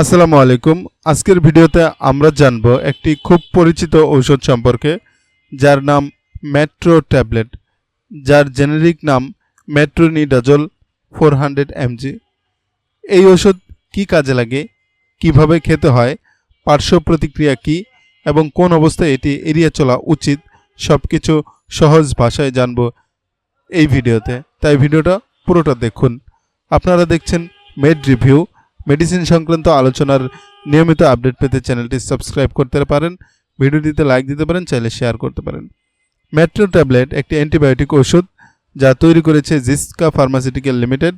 আসসালামু আলাইকুম। আজকের ভিডিওতে আমরা জানব একটি খুব পরিচিত ঔষধ সম্পর্কে, যার নাম মেট্রো ট্যাবলেট। যার জেনেরিক নাম মেট্রোনিডাজল ফোর হান্ড্রেড এমজি। এই ওষুধ কি কাজে লাগে? কীভাবে খেতে হয়? পার্শ্ব প্রতিক্রিয়া কি? এবং কোন অবস্থায় এটি এড়িয়ে চলা উচিত? সব কিছু সহজ ভাষায় জানব এই ভিডিওতে। তাই ভিডিওটা পুরোটা দেখুন। আপনারা দেখছেন মেড রিভিউ। মেডিসিন সংক্রান্ত আলোচনার নিয়মিত আপডেট পেতে চ্যানেলটি সাবস্ক্রাইব করতে পারেন ভিডিওটিতে লাইক দিতে পারেন, চাইলে শেয়ার করতে পারেন। মেট্রো ট্যাবলেট একটি অ্যান্টিবায়োটিক ওষুধ যা তৈরি করেছে জিসকা ফার্মাসিউটিক্যাল লিমিটেড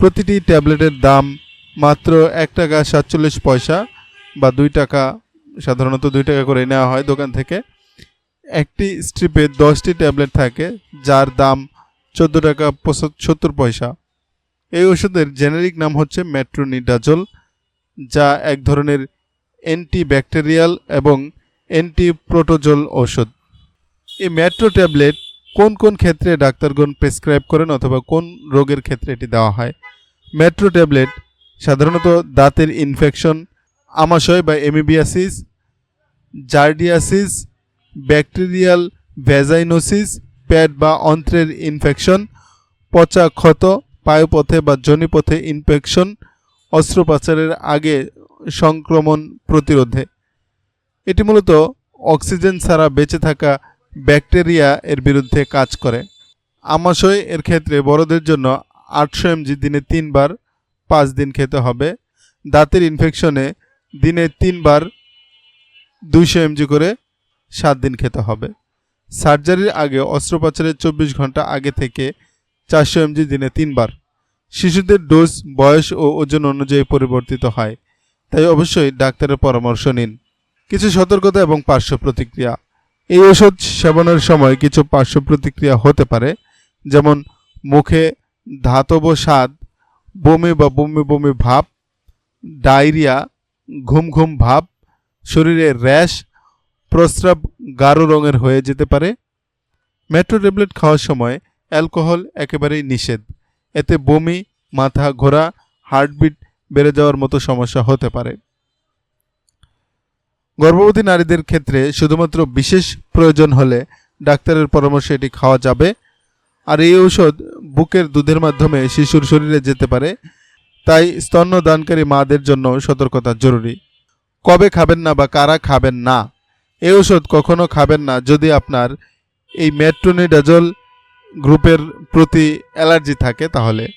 প্রতিটি ট্যাবলেটের দাম মাত্র এক টাকা সাতচল্লিশ পয়সা বা দুই টাকা, সাধারণত দুই টাকা করে নেওয়া হয় দোকান থেকে। একটি স্ট্রিপে দশটি ট্যাবলেট থাকে, যার দাম চোদ্দ টাকা সত্তর পয়সা। এই ওষুধের জেনেরিক নাম হচ্ছে মেট্রোনিডাজল, যা এক ধরনের অ্যান্টিব্যাকটেরিয়াল এবং অ্যান্টিপ্রোটোজল ওষুধ এই মেট্রো ট্যাবলেট কোন কোন ক্ষেত্রে ডাক্তারগণ প্রেসক্রাইব করেন অথবা কোন রোগের ক্ষেত্রে এটি দেওয়া হয়? মেট্রো ট্যাবলেট সাধারণত দাঁতের ইনফেকশন, আমাশয় বা amoebiasis, giardiasis, bacterial vaginosis, pad বা অন্ত্রের ইনফেকশন, পচা ক্ষত পায়ুপথে বা জনিপথে ইনফেকশন অস্ত্রোপচারের আগে সংক্রমণ প্রতিরোধে। এটি মূলত অক্সিজেন ছাড়া বেঁচে থাকা ব্যাকটেরিয়া এর বিরুদ্ধে কাজ করে। আমাশয় এর ক্ষেত্রে বড়দের জন্য আটশো এমজি দিনে তিনবার পাঁচ দিন খেতে হবে। দাঁতের ইনফেকশনে দিনে তিনবার দুইশো এমজি করে সাত দিন খেতে হবে। সার্জারির আগে অস্ত্রোপচারের চব্বিশ ঘণ্টা আগে থেকে চারশো এমজি দিনে তিনবার। শিশুদের ডোজ বয়স ও ওজন অনুযায়ী পরিবর্তিত হয়। তাই অবশ্যই ডাক্তারের পরামর্শ নিন। কিছু সতর্কতা এবং পার্শ্ব প্রতিক্রিয়া। এই ওষুধ সেবনের সময় কিছু পার্শ্ব প্রতিক্রিয়া হতে পারে, যেমন মুখে ধাতব স্বাদ, বমি বা বমি বমি ভাব, ডায়রিয়া, ঘুম ঘুম ভাব, শরীরে র্যাশ, প্রস্রাব গাঢ় রঙের হয়ে যেতে পারে। মেট্রো ট্যাবলেট খাওয়ার সময় অ্যালকোহল একেবারেই নিষেধ। এতে বমি, মাথা ঘোরা, হার্টবিট বেড়ে যাওয়ার মতো সমস্যা হতে পারে। গর্ভবতী নারীদের ক্ষেত্রে শুধুমাত্র বিশেষ প্রয়োজন হলে ডাক্তারের পরামর্শে এটি খাওয়া যাবে। আর এই ঔষধ বুকের দুধের মাধ্যমে শিশুর শরীরে যেতে পারে। তাই স্তন্যদানকারী মাদের জন্য সতর্কতা জরুরি। কবে খাবেন না বা কারা খাবেন না? এই ওষুধ কখনো খাবেন না যদি আপনার এই মেট্রোনিডাজল গ্রুপের প্রতি অ্যালার্জি থাকে, তাহলে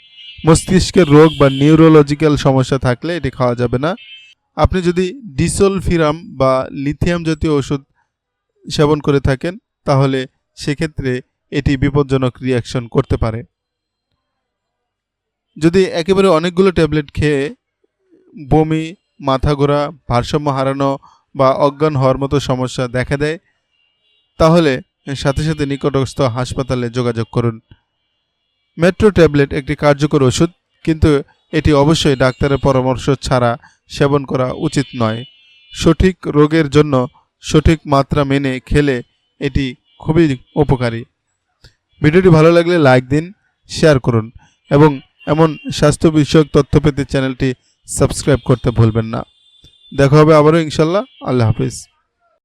মস্তিষ্কের রোগ বা নিউরোলজিক্যাল সমস্যা থাকলে এটি খাওয়া যাবে না। আপনি যদি ডিসোলফিরাম বা লিথিয়াম জাতীয় ওষুধ সেবন করে থাকেন, তাহলে সেক্ষেত্রে এটি বিপজ্জনক রিয়াকশন করতে পারে। যদি একেবারে অনেকগুলো ট্যাবলেট খেয়ে বমি, মাথা ঘোরা, ভারসাম্য হারানো বা অজ্ঞান হওয়ার মতো সমস্যা দেখা দেয়, তাহলে সাথে সাথে নিকটস্থ হাসপাতালে যোগাযোগ করুন। মেট্রো ট্যাবলেট একটি কার্যকর ওষুধ, কিন্তু এটি অবশ্যই ডাক্তারের পরামর্শ ছাড়া সেবন করা উচিত নয়। সঠিক রোগের জন্য সঠিক মাত্রা মেনে খেলে এটি খুবই উপকারী। ভিডিওটি ভালো লাগলে লাইক দিন, শেয়ার করুন, এবং এমন স্বাস্থ্য বিষয়ক তথ্য পেতে চ্যানেলটি সাবস্ক্রাইব করতে ভুলবেন না। দেখা হবে আবারও ইনশাল্লাহ। আল্লাহ হাফিজ।